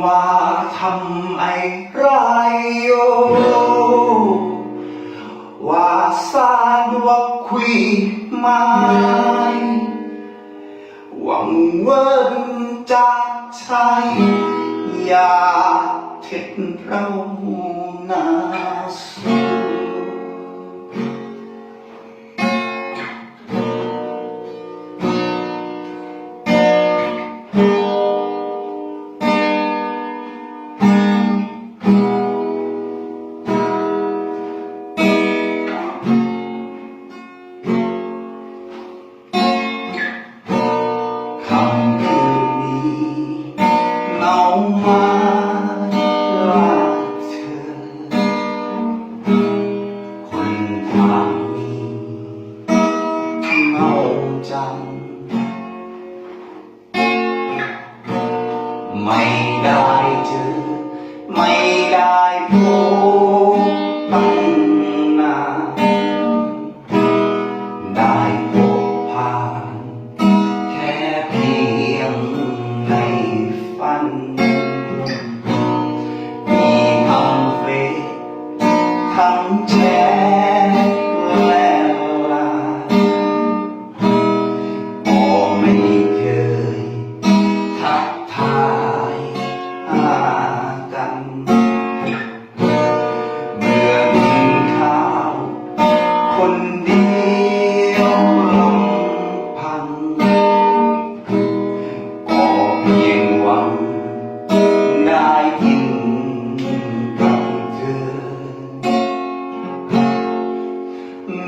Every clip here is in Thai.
ว่าทำไอไรโยว่าสานว่าคุยไม้หวังเวินจากใจอย่าเท็ดเรานาสู จัง ไม่ได้เจอไม่ได้พบตั้งนานได้พบผ่าน แค่เพียงในฝัน มีทั้งเฟซทั้งแช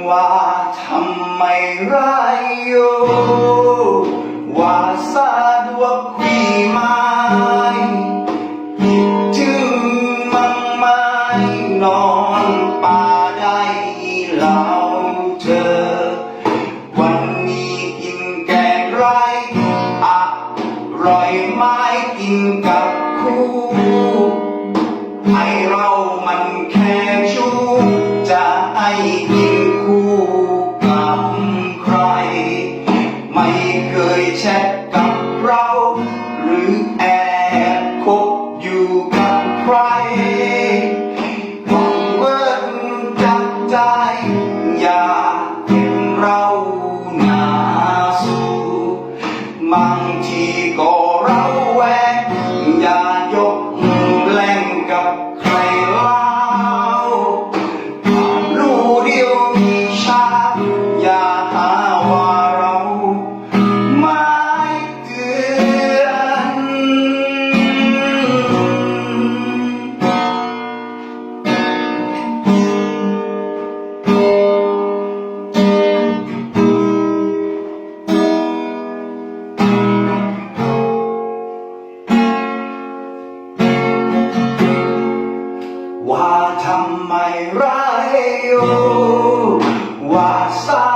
ว่าทำไมไรโยว่าสะดวกคุยไหมคิดถึงมั่งไหมนอนป่าได้แล้วเธอ วันนี้กินแกงไรอร่อยไหมกินกับคู่ให้เรามันแค่ชู้จะให้ ใคร ไม่เคยแชทกับเรา หรือแอบคบอยู่กับใครหวังเวิร์นจากใจ อย่าเห็นเราหน้าสู้บางทีก็เราแวงอย่า ว่าทำไมไรโยว่าสา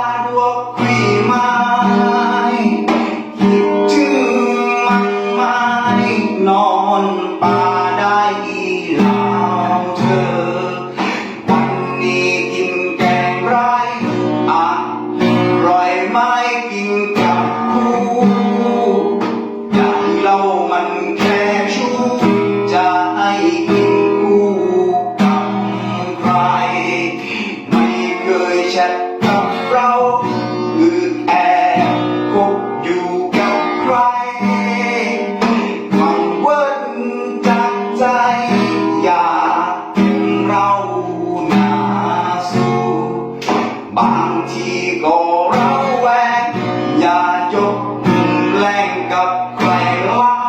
กับใครว่า